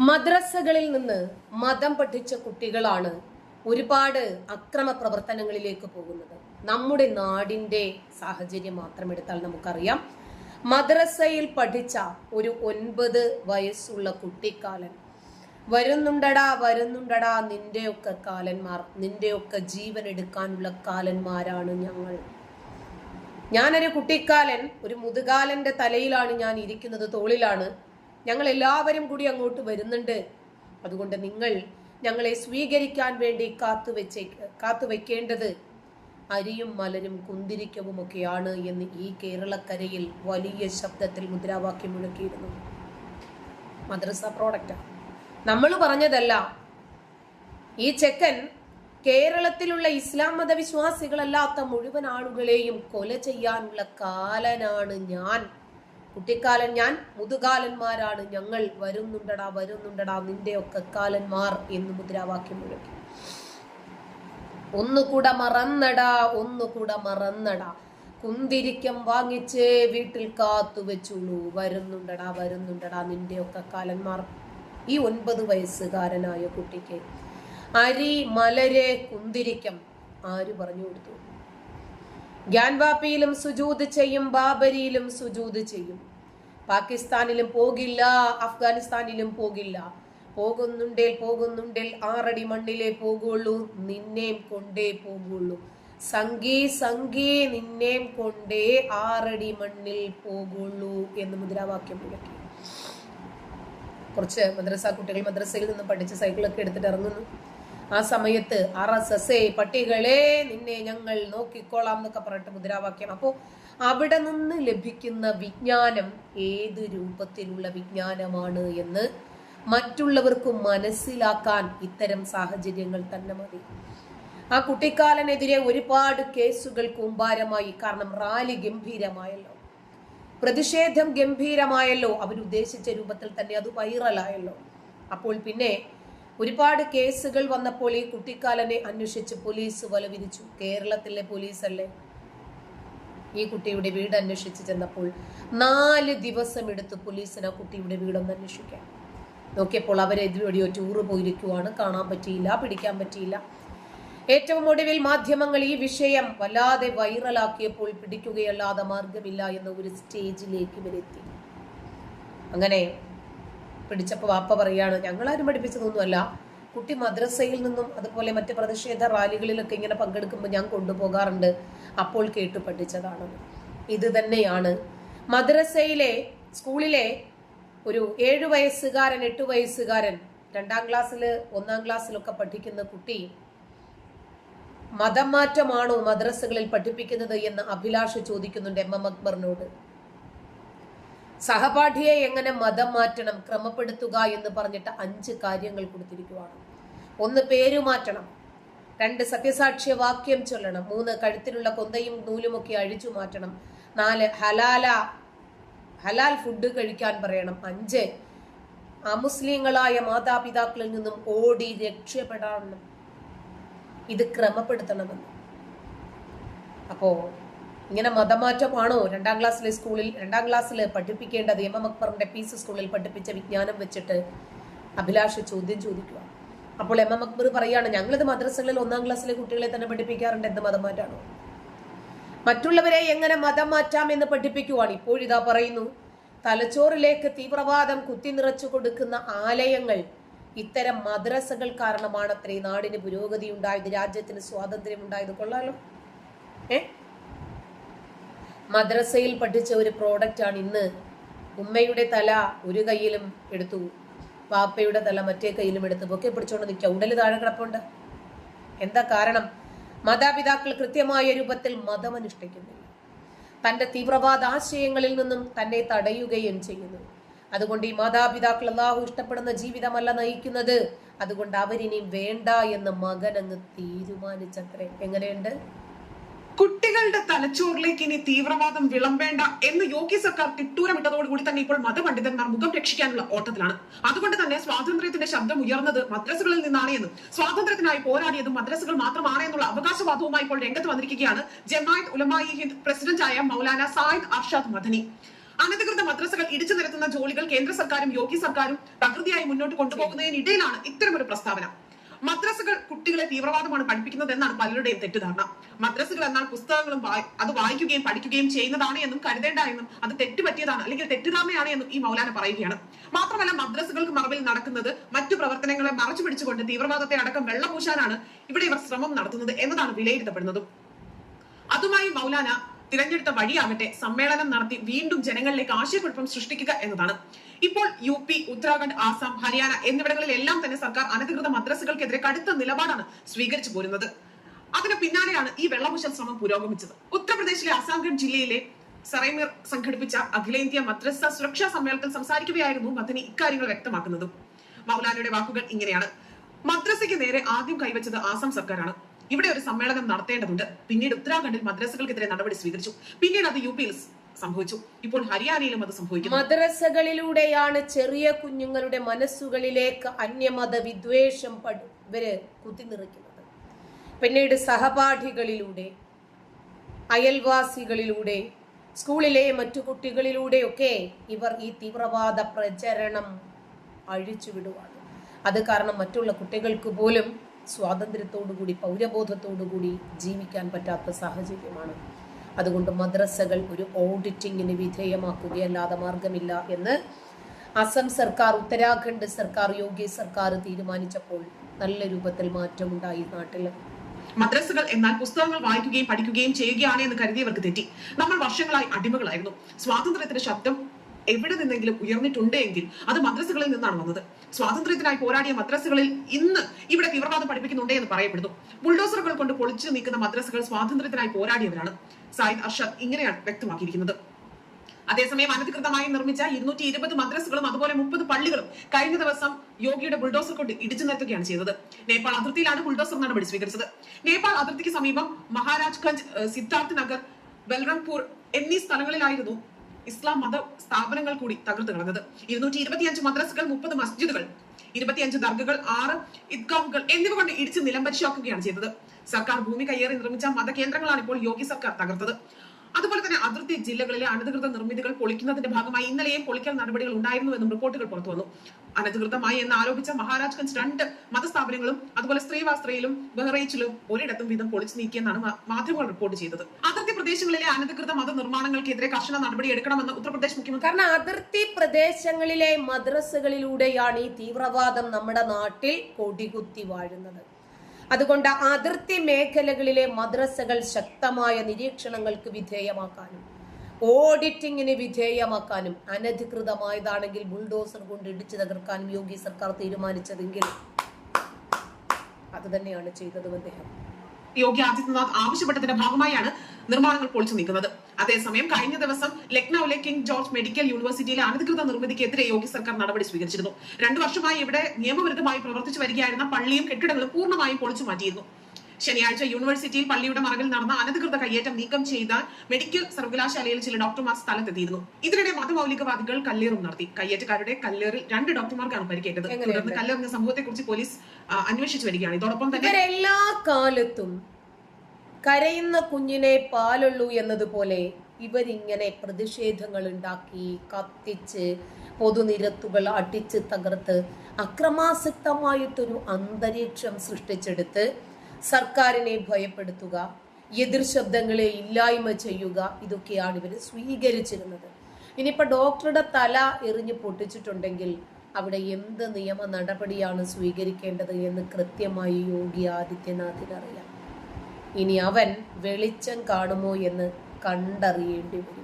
മദ്രസകളിൽ നിന്ന് മതം പഠിച്ച കുട്ടികളാണ് ഒരുപാട് അക്രമ പ്രവർത്തനങ്ങളിലേക്ക് പോകുന്നത്. നമ്മുടെ നാടിന്റെ സാഹചര്യം മാത്രം എടുത്താൽ നമുക്കറിയാം. മദ്രസയിൽ പഠിച്ച ഒരു ഒൻപത് വയസ്സുള്ള കുട്ടിക്കാലൻ വരുന്നുണ്ടടാ വരുന്നുണ്ടടാ നിന്റെയൊക്കെ കാലന്മാർ നിന്റെയൊക്കെ ജീവൻ എടുക്കാനുള്ള കാലന്മാരാണ് ഞങ്ങൾ. ഞാനൊരു കുട്ടിക്കാലൻ ഒരു മുതുകാലന്റെ തലയിലാണ് ഞാൻ ഇരിക്കുന്നത് തോളിലാണ്. ഞങ്ങൾ എല്ലാവരും കൂടി അങ്ങോട്ട് വരുന്നുണ്ട്. അതുകൊണ്ട് നിങ്ങൾ ഞങ്ങളെ സ്വീകരിക്കാൻ വേണ്ടി കാത്തു വെച്ചേ കാത്തു വെക്കേണ്ടത് അരിയും മലരും കുന്തിരിക്കവും ഒക്കെയാണ് എന്ന് ഈ കേരളക്കരയിൽ വലിയ ശബ്ദത്തിൽ മുദ്രാവാക്യം മുഴക്കിയിരുന്നു. മദ്രസ പ്രോഡക്റ്റ് നമ്മൾ പറഞ്ഞതല്ല ഈ ചെക്കൻ കേരളത്തിലുള്ള ഇസ്ലാം മതവിശ്വാസികളല്ലാത്ത മുഴുവൻ ആളുകളെയും കൊല ചെയ്യാനുള്ള കാലനാണ് ഞാൻ. കുട്ടിക്കാലൻ ഞാൻ മുതുകാലന്മാരാണ്. ഞങ്ങൾ വരുന്നുണ്ടടാ വരുന്നുണ്ടടാ നിന്റെയൊക്കെ കാലന്മാർ എന്ന് മുദ്രാവാക്യം മുഴക്കി ഒന്നുകൂടെ മറന്നടാ ഒന്നുകൂടെ മറന്നടാ. കുന്തിരിക്കം വാങ്ങിച്ച് വീട്ടിൽ കാത്തു വെച്ചുള്ളൂ. വരുന്നുണ്ടടാ വരുന്നുണ്ടടാ നിന്റെയൊക്കെ കാലന്മാർ. ഈ ഒൻപത് വയസ്സുകാരനായ കുട്ടിക്ക് അരി മലരെ കുന്തിരിക്കം ആര് പറഞ്ഞു കൊടുത്തു? ഗ്യാൻവാപ്പിയിലും സുജൂത് ചെയ്യും ബാബരിയിലും സുജൂത് ചെയ്യും. പാകിസ്ഥാനിലും പോകില്ല അഫ്ഗാനിസ്ഥാനിലും പോകില്ല. പോകുന്നുണ്ടേൽ പോകുന്നുണ്ടേൽ ആറടി മണ്ണിലേ പോകുള്ളൂ നിന്നേം കൊണ്ടേ പോകുള്ളൂ. സംഗീ സംഗീ നിന്നേം കൊണ്ടേ ആറടി മണ്ണിൽ പോകുള്ളൂ എന്ന് മുദ്രാവാക്യം മുഴക്കി കുറച്ച് മദ്രസ കുട്ടികൾ മദ്രസയിൽ നിന്ന് പഠിച്ച് സൈക്കിളൊക്കെ എടുത്തിട്ട് ഇറങ്ങുന്നു. ആ സമയത്ത് ആർ എസ് എസ് പട്ടികളെ നിന്നെ ഞങ്ങൾ നോക്കിക്കോളാം എന്നൊക്കെ പറഞ്ഞിട്ട് മുദ്രാവാക്യം. അപ്പോൾ അവിടെ നിന്ന് ലഭിക്കുന്ന വിജ്ഞാനം ഏത് രൂപത്തിലുള്ള വിജ്ഞാനമാണ് എന്ന് മറ്റുള്ളവർക്ക് മനസ്സിലാക്കാൻ ഇത്തരം സാഹചര്യങ്ങൾ തന്നെ മതി. ആ കുട്ടിക്കാലനെതിരെ ഒരുപാട് കേസുകൾ കൂമ്പാരമായി കാരണം റാലി ഗംഭീരമായല്ലോ. പ്രതിഷേധം ഗംഭീരമായല്ലോ. അവരുദ്ദേശിച്ച രൂപത്തിൽ തന്നെ അത് വൈറലായല്ലോ അപ്പോൾ പിന്നെ ഒരുപാട് കേസുകൾ വന്നപ്പോൾ ഈ കുട്ടിക്കാലനെ അന്വേഷിച്ച് പോലീസ് വല വിരിച്ചു കേരളത്തിലെ പോലീസ് അല്ലേ ഈ കുട്ടിയുടെ വീട് അന്വേഷിച്ച് ചെന്നപ്പോൾ നാല് ദിവസം എടുത്ത് പോലീസിന് ആ കുട്ടിയുടെ വീടൊന്ന് അന്വേഷിക്കാൻ. നോക്കിയപ്പോൾ അവരെ എവിടെയോ ടൂറ് പോയിരിക്കുവാണ്. കാണാൻ പറ്റിയില്ല പിടിക്കാൻ പറ്റിയില്ല. ഏറ്റവും ഒടുവിൽ മാധ്യമങ്ങൾ ഈ വിഷയം വല്ലാതെ വൈറലാക്കിയപ്പോൾ പിടിക്കുകയല്ലാതെ മാർഗമില്ല എന്ന ഒരു സ്റ്റേജിലേക്ക് ഇവരെത്തി. അങ്ങനെ പിടിച്ചപ്പോൾ വാപ്പ പറയാണ് ഞങ്ങളാരും പഠിപ്പിച്ചതൊന്നുമല്ല. കുട്ടി മദ്രസയിൽ നിന്നും അതുപോലെ മറ്റ് പ്രതിഷേധ റാലികളിലൊക്കെ ഇങ്ങനെ പങ്കെടുക്കുമ്പോൾ ഞാൻ കൊണ്ടുപോകാറുണ്ട്. അപ്പോൾ കേട്ടു പഠിച്ചതാണ്. ഇത് തന്നെയാണ്. മദ്രസയിലെ സ്കൂളിലെ ഒരു ഏഴു വയസ്സുകാരൻ എട്ട് വയസ്സുകാരൻ രണ്ടാം ക്ലാസ്സിൽ ഒന്നാം ക്ലാസ്സിലൊക്കെ പഠിക്കുന്ന കുട്ടി മതം മാറ്റമാണോ മദ്രസകളിൽ പഠിപ്പിക്കുന്നത് എന്ന് അഭിലാഷ് ചോദിക്കുന്നുണ്ട് എം എം അക്ബറിനോട്. സഹപാഠിയെ എങ്ങനെ മതം മാറ്റണം ക്രമപ്പെടുത്തുക എന്ന് പറഞ്ഞിട്ട് അഞ്ച് കാര്യങ്ങൾ കൊടുത്തിരിക്കുവാണ്. ഒന്ന് പേരു മാറ്റണം രണ്ട് സത്യസാക്ഷ്യ വാക്യം ചൊല്ലണം മൂന്ന് കഴുത്തിലുള്ള കൊന്തയും നൂലുമൊക്കെ അഴിച്ചു മാറ്റണം നാല് ഹലാല ഹലാൽ ഫുഡ് കഴിക്കാൻ പറയണം അഞ്ച് അമുസ്ലിങ്ങളായ മാതാപിതാക്കളിൽ നിന്നും ഓടി രക്ഷപ്പെടണം. ഇത് ക്രമപ്പെടുത്തണമെന്ന്. അപ്പോ ഇങ്ങനെ മതമാറ്റമാണോ രണ്ടാം ക്ലാസ്സിലെ സ്കൂളിൽ രണ്ടാം ക്ലാസ്സിൽ പഠിപ്പിക്കേണ്ടത് എം എം അക്ബറിന്റെ പി സി സ്കൂളിൽ പഠിപ്പിച്ച വിജ്ഞാനം വെച്ചിട്ട് അഭിലാഷ് ചോദ്യം ചോദിക്കുക. അപ്പോൾ എം എം അക്ബർ പറയാണ് ഞങ്ങളിത് മദ്രസകളിൽ ഒന്നാം ക്ലാസ്സിലെ കുട്ടികളെ തന്നെ പഠിപ്പിക്കാറുണ്ട്. എന്ത് മതമാറ്റാണോ? മറ്റുള്ളവരെ എങ്ങനെ മതം മാറ്റാം എന്ന് പഠിപ്പിക്കുവാണ്. ഇപ്പോഴിതാ പറയുന്നു തലച്ചോറിലേക്ക് തീവ്രവാദം കുത്തി നിറച്ചു കൊടുക്കുന്ന ആലയങ്ങൾ ഇത്തരം മദ്രസകൾ കാരണമാണ്. അത്രേ നാടിന് പുരോഗതി ഉണ്ടായത് രാജ്യത്തിന് സ്വാതന്ത്ര്യം ഉണ്ടായത് കൊള്ളാലോ? ഏ? മദ്രസയിൽ പഠിച്ച ഒരു പ്രോഡക്റ്റാണ് ഇന്ന് ഉമ്മയുടെ തല ഒരു കയ്യിലും എടുത്തു പാപ്പയുടെ തല മറ്റേ കയ്യിലും എടുത്തു. പൊക്കെ പിടിച്ചോണ്ട് നിൽക്കുക ഉടൽ താഴെ കിടപ്പുണ്ട്. എന്താ കാരണം? മാതാപിതാക്കൾ കൃത്യമായ രൂപത്തിൽ മതമനുഷ്ഠിക്കുന്നില്ല തന്റെ തീവ്രവാദ ആശയങ്ങളിൽ നിന്നും തന്നെ തടയുകയും ചെയ്യുന്നു. അതുകൊണ്ട് ഈ മാതാപിതാക്കൾ അല്ലാഹു ഇഷ്ടപ്പെടുന്ന ജീവിതമല്ല നയിക്കുന്നത്. അതുകൊണ്ട് അവരിനി വേണ്ട എന്ന് മകൻ അങ്ങ് തീരുമാനിച്ചത്രേ. എങ്ങനെയുണ്ട്? കുട്ടികളുടെ തലച്ചോറിലേക്ക് ഇനി തീവ്രവാദം വിളമ്പേണ്ട എന്ന് യോഗി സർക്കാർ തിട്ടൂരമിട്ടതോടുകൂടി തന്നെ ഇപ്പോൾ മതപണ്ഡിതന്മാർ മുഖം രക്ഷിക്കാനുള്ള ഓട്ടത്തിലാണ്. അതുകൊണ്ട് തന്നെ സ്വാതന്ത്ര്യത്തിന്റെ ശബ്ദം ഉയർന്നത് മദ്രസകളിൽ നിന്നാണ് എന്നും സ്വാതന്ത്ര്യത്തിനായി പോരാടിയത് മദ്രസകൾ മാത്രമാണ് എന്നുള്ള അവകാശവാദവുമായി ഇപ്പോൾ രംഗത്ത് വന്നിരിക്കുകയാണ് ജമായത്ത് ഉലമായി ഹിന്ദ് പ്രസിഡന്റായ മൗലാന സായിദ് അർഷാദ് മദനി. അനധികൃത മദ്രസകൾ ഇടിച്ചു നിരത്തുന്ന ജോലികൾ കേന്ദ്ര സർക്കാരും യോഗി സർക്കാരും തകൃതിയായി മുന്നോട്ട് കൊണ്ടുപോകുന്നതിനിടയിലാണ് ഇത്തരമൊരു പ്രസ്താവന. മദ്രസകൾ കുട്ടികളെ തീവ്രവാദമാണ് പഠിപ്പിക്കുന്നത് എന്നാണ് പലരുടെയും തെറ്റിദ്ധാരണ. മദ്രസകൾ എന്നാൽ പുസ്തകങ്ങളും അത് വായിക്കുകയും പഠിക്കുകയും ചെയ്യുന്നതാണ് എന്നും കരുതേണ്ട എന്നും അത് തെറ്റുപറ്റിയതാണ് അല്ലെങ്കിൽ തെറ്റിദ്ധാരണയാണ് എന്നും ഈ മൗലാന പറയുകയാണ്. മാത്രമല്ല മദ്രസകൾക്ക് മറവിൽ നടക്കുന്നത് മറ്റു പ്രവർത്തനങ്ങളെ മറച്ചു പിടിച്ചുകൊണ്ട് തീവ്രവാദത്തെ അടക്കം വെള്ളപൂശാനാണ് ഇവിടെ ഇവർ ശ്രമം നടത്തുന്നത് എന്നതാണ് വിലയിരുത്തപ്പെടുന്നതും. അതുമായി മൗലാന തിരഞ്ഞെടുത്ത വഴിയാകട്ടെ സമ്മേളനം നടത്തി വീണ്ടും ജനങ്ങളിലേക്ക് ആശയക്കുഴപ്പം സൃഷ്ടിക്കുക എന്നതാണ്. ഇപ്പോൾ യു പി ഉത്തരാഖണ്ഡ് ആസാം ഹരിയാന എന്നിവിടങ്ങളിലെല്ലാം തന്നെ സർക്കാർ അനധികൃത മദ്രസകൾക്കെതിരെ കടുത്ത നിലപാടാണ് സ്വീകരിച്ചു പോരുന്നത്. അതിന് പിന്നാലെയാണ് ഈ വെള്ളപൂശൽ ശ്രമം പുരോഗമിച്ചത്. ഉത്തർപ്രദേശിലെ അസാംഗഡ് ജില്ലയിലെ സറൈമിർ സംഘടിപ്പിച്ച അഖിലേന്ത്യ മദ്രസ സുരക്ഷാ സമ്മേളനത്തിൽ സംസാരിക്കുകയായിരുന്നു മദനി ഇക്കാര്യങ്ങൾ വ്യക്തമാക്കുന്നതും. മൗലാനയുടെ വാക്കുകൾ ഇങ്ങനെയാണ്. മദ്രസയ്ക്ക് നേരെ ആദ്യം കൈവച്ചത് ആസാം സർക്കാരാണ്. ഇവിടെ ഒരു സമ്മേളനം നടത്തേണ്ടതുണ്ട്. പിന്നീട് ഉത്തരാഖണ്ഡിൽ മദ്രസകൾക്കെതിരെ നടപടി സ്വീകരിച്ചു. പിന്നീട് അത് യു പിയിൽ സംഭവിച്ചു. ഇപ്പോൾ ഹരിയാനയിലും അത് സംഭവിക്കുന്നു. മദ്രസകളിലൂടെയാണ് ചെറിയ കുഞ്ഞുങ്ങളുടെ മനസ്സുകളിലേക്ക് അന്യമത വിദ്വേഷം ഇവർ കുത്തിനിറയ്ക്കുന്നത്. പിന്നീട് സഹപാഠികളിലൂടെ അയൽവാസികളിലൂടെ സ്കൂളിലെ മറ്റു കുട്ടികളിലൂടെയൊക്കെ ഇവർ ഈ തീവ്രവാദ പ്രചരണം അഴിച്ചുവിടുവാണ്. അത് കാരണം മറ്റുള്ള കുട്ടികൾക്ക് പോലും സ്വാതന്ത്ര്യത്തോടുകൂടി പൗരബോധത്തോടുകൂടി ജീവിക്കാൻ പറ്റാത്ത സാഹചര്യമാണ്. അതുകൊണ്ട് മദ്രസകൾ ഒരു ഓഡിറ്റിങ്ങിന് വിധേയമാക്കുകയല്ലാതെ മാർഗമില്ല എന്ന് അസം സർക്കാർ ഉത്തരാഖണ്ഡ് സർക്കാർ യോഗി സർക്കാർ തീരുമാനിച്ചപ്പോൾ നല്ല രൂപത്തിൽ മാറ്റമുണ്ടായി നാട്ടിൽ മദ്രസകൾ എന്നാൽ പുസ്തകങ്ങൾ വായിക്കുകയും പഠിക്കുകയും ചെയ്യുകയാണ് എന്ന് കരുതിയവർക്ക് തെറ്റി. നമ്മൾ വർഷങ്ങളായി അടിമകളായിരുന്നു. സ്വാതന്ത്ര്യത്തിന്റെ ശബ്ദം എവിടെ നിന്നെങ്കിലും ഉയർന്നിട്ടുണ്ട് എങ്കിൽ അത് മദ്രസകളിൽ നിന്നാണ് വന്നത്. സ്വാതന്ത്ര്യത്തിനായി പോരാടിയ മദ്രസകളിൽ ഇന്ന് ഇവിടെ തീവ്രവാദം പഠിപ്പിക്കുന്നുണ്ട് എന്ന് പറയപ്പെടുന്നു. ബുൾഡോസറുകൾ കൊണ്ട് പൊളിച്ചു നീക്കുന്ന മദ്രസകൾ സ്വാതന്ത്ര്യത്തിനായി പോരാടിയവരാണ്. സായിദ് അർഷദ് ഇങ്ങനെയാണ് വ്യക്തമാക്കിയിരിക്കുന്നത്. അതേസമയം അനധികൃതമായി നിർമ്മിച്ച ഇരുന്നൂറ്റി ഇരുപത് മദ്രസകളും അതുപോലെ മുപ്പത് പള്ളികളും കഴിഞ്ഞ ദിവസം യോഗിയുടെ ബുൾഡോസർ കൊണ്ട് ഇടിച്ചു നിർത്തുകയാണ് ചെയ്തത്. നേപ്പാൾ അതിർത്തിയിലാണ് ബുൾഡോസർ നടപടി സ്വീകരിച്ചത്. നേപ്പാൾ അതിർത്തിക്ക് സമീപം മഹാരാജ്ഗഞ്ച് സിദ്ധാർത്ഥ് നഗർ ബൽറാംപൂർ എന്നീ സ്ഥലങ്ങളിലായിരുന്നു ഇസ്ലാം മത സ്ഥാപനങ്ങൾ കൂടി തകർത്ത് കളഞ്ഞത്. ഇരുന്നൂറ്റി ഇരുപത്തിയഞ്ച് മദ്രസകൾ മുപ്പത് മസ്ജിദുകൾ ഇരുപത്തിയഞ്ച് ദർഗകൾ ആറ് ഇദ്ഗാഹുകൾ എന്നിവ കൊണ്ട് ഇടിച്ച് നിലംപരിശാക്കുകയാണ് ചെയ്തത്. സർക്കാർ ഭൂമി കയ്യേറി നിർമ്മിച്ച മതകേന്ദ്രങ്ങളാണ് ഇപ്പോൾ യോഗി സർക്കാർ തകർത്തത്. അതുപോലെ തന്നെ അതിർത്തി ജില്ലകളിലെ അനധികൃത നിർമ്മിതികൾ പൊളിക്കുന്നതിന്റെ ഭാഗമായി ഇന്നലെയും പൊളിക്കൽ നടപടികൾ ഉണ്ടായിരുന്നുവെന്നും റിപ്പോർട്ടുകൾ പുറത്തു വന്നു. അനധികൃതമായി എന്ന് ആരോപിച്ച മഹാരാജ്ഗഞ്ച് രണ്ട് മതസ്ഥാപനങ്ങളും അതുപോലെ സ്ത്രീവാസ്ത്രയിലും ബഹ്റൈച്ചിലും ഒരിടത്തും വീതം പൊളിച്ചു നീക്കിയെന്നാണ് മാധ്യമങ്ങൾ റിപ്പോർട്ട് ചെയ്തത്. അതിർത്തി പ്രദേശങ്ങളിലെ അനധികൃത മത നിർമ്മാണങ്ങൾക്കെതിരെ കർശന നടപടി എടുക്കണമെന്ന് ഉത്തർപ്രദേശ് മുഖ്യമന്ത്രി കാരണം അതിർത്തി പ്രദേശങ്ങളിലെ മദ്രസകളിലൂടെയാണ് ഈ തീവ്രവാദം നമ്മുടെ നാട്ടിൽ കൊടികുത്തി വാഴുന്നത്. അതുകൊണ്ട് അതിർത്തി മേഖലകളിലെ മദ്രസകൾ ശക്തമായ നിരീക്ഷണങ്ങൾക്ക് വിധേയമാക്കാനും ഓഡിറ്റിങ്ങിന് വിധേയമാക്കാനും അനധികൃതമായതാണെങ്കിൽ ബുൾഡോസർ കൊണ്ട് ഇടിച്ചു തകർക്കാനും യോഗി സർക്കാർ തീരുമാനിച്ചതെങ്കിൽ അത് തന്നെയാണ് ചെയ്തതും അദ്ദേഹം. യോഗി ആദിത്യനാഥ് ആവശ്യപ്പെട്ടതിന്റെ ഭാഗമായാണ് നിർമ്മാണങ്ങൾ പൊളിച്ചു നീക്കുന്നത്. അതേസമയം കഴിഞ്ഞ ദിവസം ലക്നൌവിലെ കിങ് ജോർജ് മെഡിക്കൽ യൂണിവേഴ്സിറ്റിയിലെ അനധികൃത നിർമ്മിതിക്കെതിരെ യോഗി സർക്കാർ നടപടി സ്വീകരിച്ചിരുന്നു. രണ്ടു വർഷമായി ഇവിടെ നിയമവിരുദ്ധമായി പ്രവർത്തിച്ചു വരികയായിരുന്ന പള്ളിയും കെട്ടിടങ്ങളും പൂർണമായും പൊളിച്ചു മാറ്റിയിരുന്നു. ശനിയാഴ്ച യൂണിവേഴ്സിറ്റിയിൽ പള്ളിയുടെ മറകിൽ നടന്ന അനധികൃത കയ്യേറ്റം നീക്കം ചെയ്ത മെഡിക്കൽ സർവകലാശാലയിൽ ചില ഡോക്ടർമാർ സ്ഥലത്തെത്തിയിരുന്നു. ഇതിനിടെ മതമൗലികവാദികൾ കല്ലേറും നടത്തി. കയ്യേറ്റക്കാരുടെ കല്ലേറിൽ രണ്ട് ഡോക്ടർമാർക്കാണ് പരിക്കേറ്റത്. തുടർന്ന് സംഭവത്തെ സംഭവത്തെക്കുറിച്ച് പോലീസ് അന്വേഷിച്ചു വരികയാണ്. ഇതോടൊപ്പം തന്നെ എല്ലാ കാലത്തും കരയുന്ന കുഞ്ഞിനെ പാലുള്ളൂ എന്നതുപോലെ ഇവരിങ്ങനെ പ്രതിഷേധങ്ങൾ ഉണ്ടാക്കി കത്തിച്ച് പൊതുനിരത്തുകൾ അടിച്ച് തകർത്ത് അക്രമാസക്തമായിട്ടൊരു അന്തരീക്ഷം സൃഷ്ടിച്ചെടുത്ത് സർക്കാരിനെ ഭയപ്പെടുത്തുക എതിർ ശബ്ദങ്ങളെ ഇല്ലായ്മ ചെയ്യുക ഇതൊക്കെയാണ് ഇവർ സ്വീകരിച്ചിരുന്നത്. ഇനിയിപ്പോൾ ഡോക്ടറുടെ തല എറിഞ്ഞ് പൊട്ടിച്ചിട്ടുണ്ടെങ്കിൽ അവിടെ എന്ത് നിയമ നടപടിയാണ് സ്വീകരിക്കേണ്ടത് എന്ന് കൃത്യമായി യോഗി ആദിത്യനാഥിന് അറിയാം ഇനി അവൻ വെളിച്ചം കാണുമോ എന്ന് കണ്ടറിയേണ്ടി വരും.